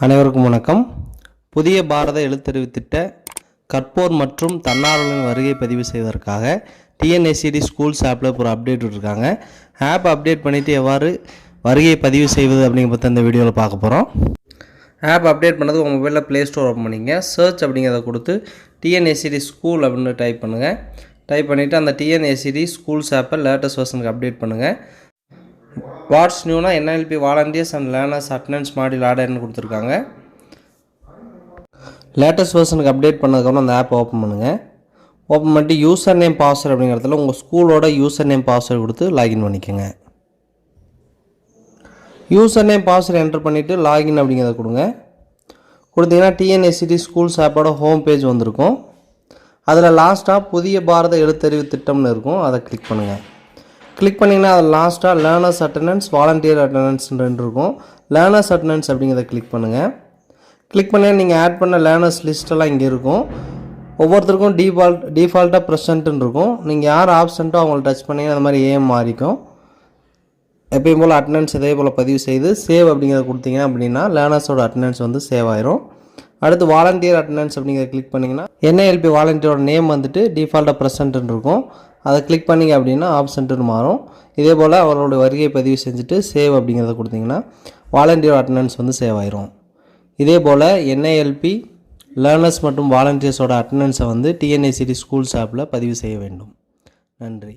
அனைவருக்கும் வணக்கம். புதிய பாரத எழுத்தறிவு திட்ட கற்போர் மற்றும் தன்னார்வலர்களின் வருகை பதிவு செய்வதற்காக டிஎன்எஸ்சிடி ஸ்கூல்ஸ் ஆப்பில் ஒரு அப்டேட் விட்டுருக்காங்க. ஆப் அப்டேட் பண்ணிவிட்டு எவ்வாறு வருகை பதிவு செய்வது அப்படிங்கிற பற்றி இந்த வீடியோவில் பார்க்க போகிறோம் ஆப் அப்டேட் பண்ணது உங்கள் மொபைலில் ப்ளே ஸ்டோர் ஓப்பன் பண்ணிங்க. சர்ச் அப்படிங்கிறத கொடுத்து டிஎன்எஸ்சிடி ஸ்கூல் அப்படின்னு டைப் பண்ணுங்கள் டைப் பண்ணிவிட்டு அந்த டிஎன்எஸ்சிடி ஸ்கூல்ஸ் ஆப்பை லேட்டஸ்ட் வெர்ஷனுக்கு அப்டேட் பண்ணுங்கள் what's நியூனா NLP volunteers and learners attendance மாடியில் ஆர்டர்னு கொடுத்துருக்காங்க. லேட்டஸ்ட் வெர்ஷனுக்கு அப்டேட் பண்ணதுக்கப்புறம் அந்த ஆப் ஓப்பன் பண்ணுங்கள் ஓப்பன் பண்ணிட்டு யூசர் நேம் பாஸ்வேர்டு அப்படிங்கிறதுல உங்கள் ஸ்கூலோட யூசர் நேம் பாஸ்வேர்டு கொடுத்து லாகின் பண்ணிக்கோங்க. யூசர் நேம் பாஸ்வேர்டு என்டர் பண்ணிவிட்டு லாகின் அப்படிங்கிறத கொடுங்க. கொடுத்தீங்கன்னா டிஎன்எஸ்சிடி ஸ்கூல்ஸ் ஆப்போட ஹோம் பேஜ் வந்திருக்கும். அதில் லாஸ்ட்டாக புதிய பாரத எழுத்தறிவு திட்டம்னு இருக்கும். அதை கிளிக் பண்ணுங்கள் கிளிக் பண்ணிங்கன்னா அது லாஸ்ட்டாக லேர்னர்ஸ் அட்டண்டன்ஸ் வாலண்டியர் அட்டண்டன்ஸ் ரெண்டு இருக்கும். லேர்னர்ஸ் அட்டண்டன்ஸ் அப்படிங்கிறத கிளிக் பண்ணுங்கள் கிளிக் பண்ணி நீங்கள் ஆட் பண்ண லேர்னர்ஸ் லிஸ்ட்டெல்லாம் இங்கே இருக்கும். ஒவ்வொருத்தருக்கும் டிஃபால்ட் டிஃபால்ட்டாக ப்ரெசண்ட்டுன்னு இருக்கும். நீங்கள் யார் ஆப்சண்ட்டோ அவங்கள டச் பண்ணீங்கன்னா அந்த மாதிரி ஏஎம் மாறிக்கும். எப்பயும் போல் அட்டண்டன்ஸ் இதே போல் பதிவு செய்து சேவ் அப்படிங்கிறத கொடுத்தீங்க அப்படின்னா லேர்னர்ஸோட அட்டண்டன்ஸ் வந்து சேவ் ஆயிரும். அடுத்து வாலண்டியர் அட்டண்டன்ஸ் அப்படிங்கிறத கிளிக் பண்ணிங்கன்னா என்ஐஎல்பி வாலண்டியரோட நேம் வந்துட்டு டிஃபால்ட்டாக ப்ரெசன்ட்னு இருக்கும். அதை கிளிக் பண்ணிங்க அப்படின்னா ஆப்சண்ட்டுன்னு மாறும். இதே போல் அவரோட வருகை பதிவு செஞ்சுட்டு சேவ் அப்படிங்கிறத கொடுத்தீங்கன்னா வாலண்டியர் அட்டண்டன்ஸ் வந்து சேவ் ஆயிரும். இதே போல் என்ஐஎல்பி லேர்னர்ஸ் மற்றும் வாலண்டியர்ஸோட அட்டண்டன்ஸை வந்து டிஎன்ஐசிடி ஸ்கூல்ஸ் ஆப்பில் பதிவு செய்ய வேண்டும். நன்றி.